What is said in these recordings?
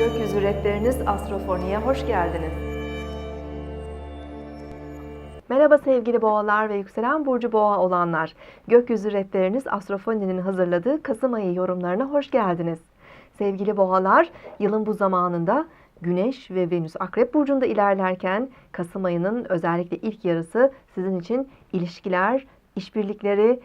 rehberiniz Astrofoni'ye hoş geldiniz. Merhaba sevgili boğalar ve yükselen burcu boğa olanlar. Gökyüzü rehberiniz Astrofoni'nin hazırladığı Kasım ayı yorumlarına hoş geldiniz. Sevgili boğalar, yılın bu zamanında Güneş ve Venüs Akrep burcunda ilerlerken Kasım ayının özellikle ilk yarısı sizin için ilişkiler, işbirlikleri,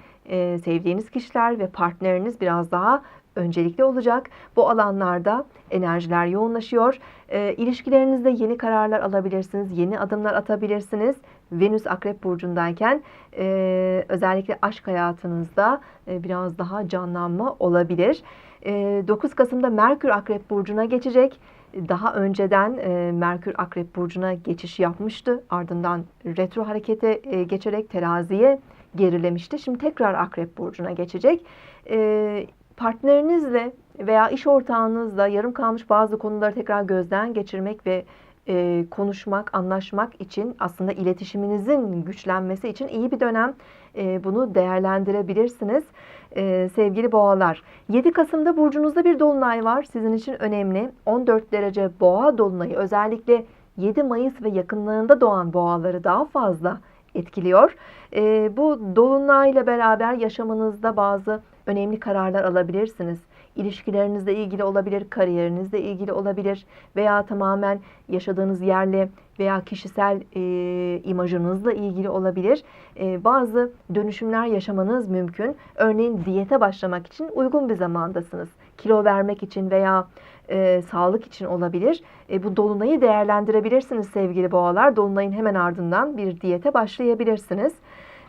sevdiğiniz kişiler ve partneriniz biraz daha öncelikli olacak. Bu alanlarda enerjiler yoğunlaşıyor. E, ilişkilerinizde yeni kararlar alabilirsiniz, yeni adımlar atabilirsiniz. Venüs Akrep burcundayken e, özellikle aşk hayatınızda e, biraz daha canlanma olabilir. E, 9 Kasım'da Merkür Akrep burcuna geçecek. Daha önceden e, Merkür Akrep burcuna geçiş yapmıştı. Ardından retro harekete e, geçerek teraziye gerilemişti. Şimdi tekrar Akrep burcuna geçecek. E, partnerinizle veya iş ortağınızla yarım kalmış bazı konuları tekrar gözden geçirmek ve e, konuşmak, anlaşmak için aslında iletişiminizin güçlenmesi için iyi bir dönem. E, bunu değerlendirebilirsiniz. E, sevgili boğalar, 7 Kasım'da burcunuzda bir dolunay var. Sizin için önemli. 14 derece boğa dolunayı özellikle 7 Mayıs ve yakınlarında doğan boğaları daha fazla etkiliyor. E, bu dolunayla beraber yaşamınızda bazı önemli kararlar alabilirsiniz. İlişkilerinizle ilgili olabilir, kariyerinizle ilgili olabilir veya tamamen yaşadığınız yerle veya kişisel e, imajınızla ilgili olabilir. E, bazı dönüşümler yaşamanız mümkün. Örneğin diyete başlamak için uygun bir zamandasınız. Kilo vermek için veya e, sağlık için olabilir. E, bu dolunayı değerlendirebilirsiniz sevgili boğalar. Dolunayın hemen ardından bir diyete başlayabilirsiniz.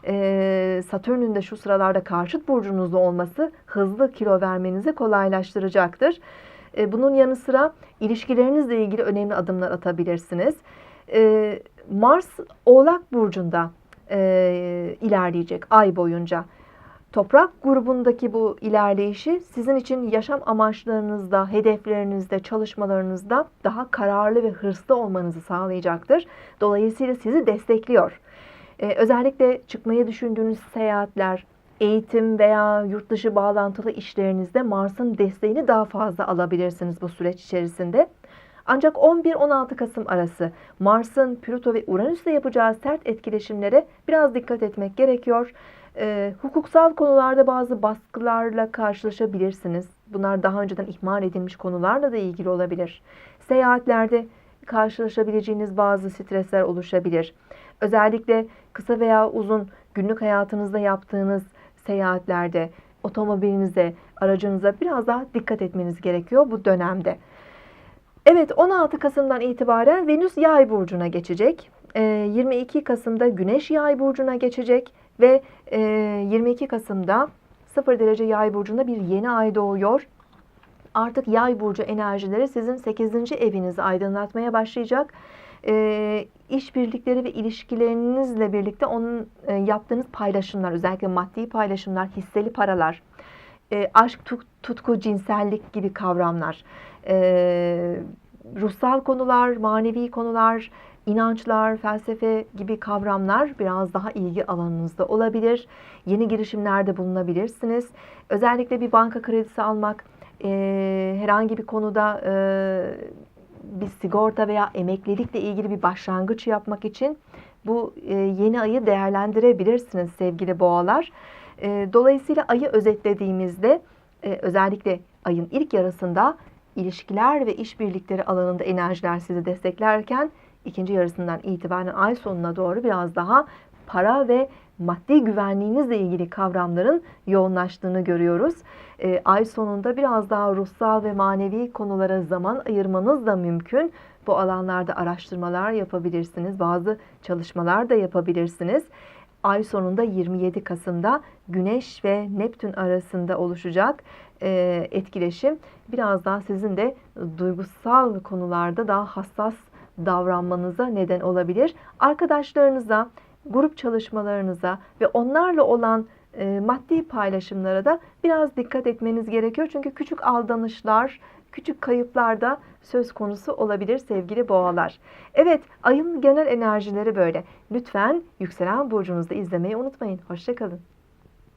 E, Satürn'ün de şu sıralarda karşıt burcunuzda olması hızlı kilo vermenizi kolaylaştıracaktır. E, bunun yanı sıra ilişkilerinizle ilgili önemli adımlar atabilirsiniz. E, Mars Oğlak Burcu'nda e, ilerleyecek ay boyunca. Toprak grubundaki bu ilerleyişi sizin için yaşam amaçlarınızda, hedeflerinizde, çalışmalarınızda daha kararlı ve hırslı olmanızı sağlayacaktır. Dolayısıyla sizi destekliyor. Ee, özellikle çıkmayı düşündüğünüz seyahatler, eğitim veya yurt dışı bağlantılı işlerinizde Mars'ın desteğini daha fazla alabilirsiniz bu süreç içerisinde. Ancak 11-16 Kasım arası Mars'ın Plüto ve Uranüs'le yapacağı sert etkileşimlere biraz dikkat etmek gerekiyor. E, hukuksal konularda bazı baskılarla karşılaşabilirsiniz. Bunlar daha önceden ihmal edilmiş konularla da ilgili olabilir. Seyahatlerde karşılaşabileceğiniz bazı stresler oluşabilir. Özellikle kısa veya uzun günlük hayatınızda yaptığınız seyahatlerde otomobilinize, aracınıza biraz daha dikkat etmeniz gerekiyor bu dönemde. Evet 16 Kasım'dan itibaren Venüs Yay burcuna geçecek. 22 Kasım'da Güneş Yay burcuna geçecek ve 22 Kasım'da 0 derece Yay burcunda bir yeni ay doğuyor. Artık Yay burcu enerjileri sizin 8. evinizi aydınlatmaya başlayacak. İşbirlikleri ve ilişkilerinizle birlikte onun yaptığınız paylaşımlar, özellikle maddi paylaşımlar, hisseli paralar, aşk, tutku, cinsellik gibi kavramlar, ruhsal konular, manevi konular, inançlar, felsefe gibi kavramlar biraz daha ilgi alanınızda olabilir. Yeni girişimlerde bulunabilirsiniz. Özellikle bir banka kredisi almak, e, herhangi bir konuda e, bir sigorta veya emeklilikle ilgili bir başlangıç yapmak için bu e, yeni ayı değerlendirebilirsiniz sevgili boğalar. E, dolayısıyla ayı özetlediğimizde e, özellikle ayın ilk yarısında ilişkiler ve işbirlikleri alanında enerjiler sizi desteklerken ikinci yarısından itibaren ay sonuna doğru biraz daha para ve maddi güvenliğinizle ilgili kavramların yoğunlaştığını görüyoruz. E, ay sonunda biraz daha ruhsal ve manevi konulara zaman ayırmanız da mümkün. Bu alanlarda araştırmalar yapabilirsiniz. Bazı çalışmalar da yapabilirsiniz. Ay sonunda 27 Kasım'da Güneş ve Neptün arasında oluşacak e, etkileşim biraz daha sizin de duygusal konularda daha hassas davranmanıza neden olabilir. Arkadaşlarınıza, grup çalışmalarınıza ve onlarla olan e, maddi paylaşımlara da biraz dikkat etmeniz gerekiyor. Çünkü küçük aldanışlar, küçük kayıplar da söz konusu olabilir sevgili boğalar. Evet, ayın genel enerjileri böyle. Lütfen yükselen burcunuzda izlemeyi unutmayın. Hoşçakalın.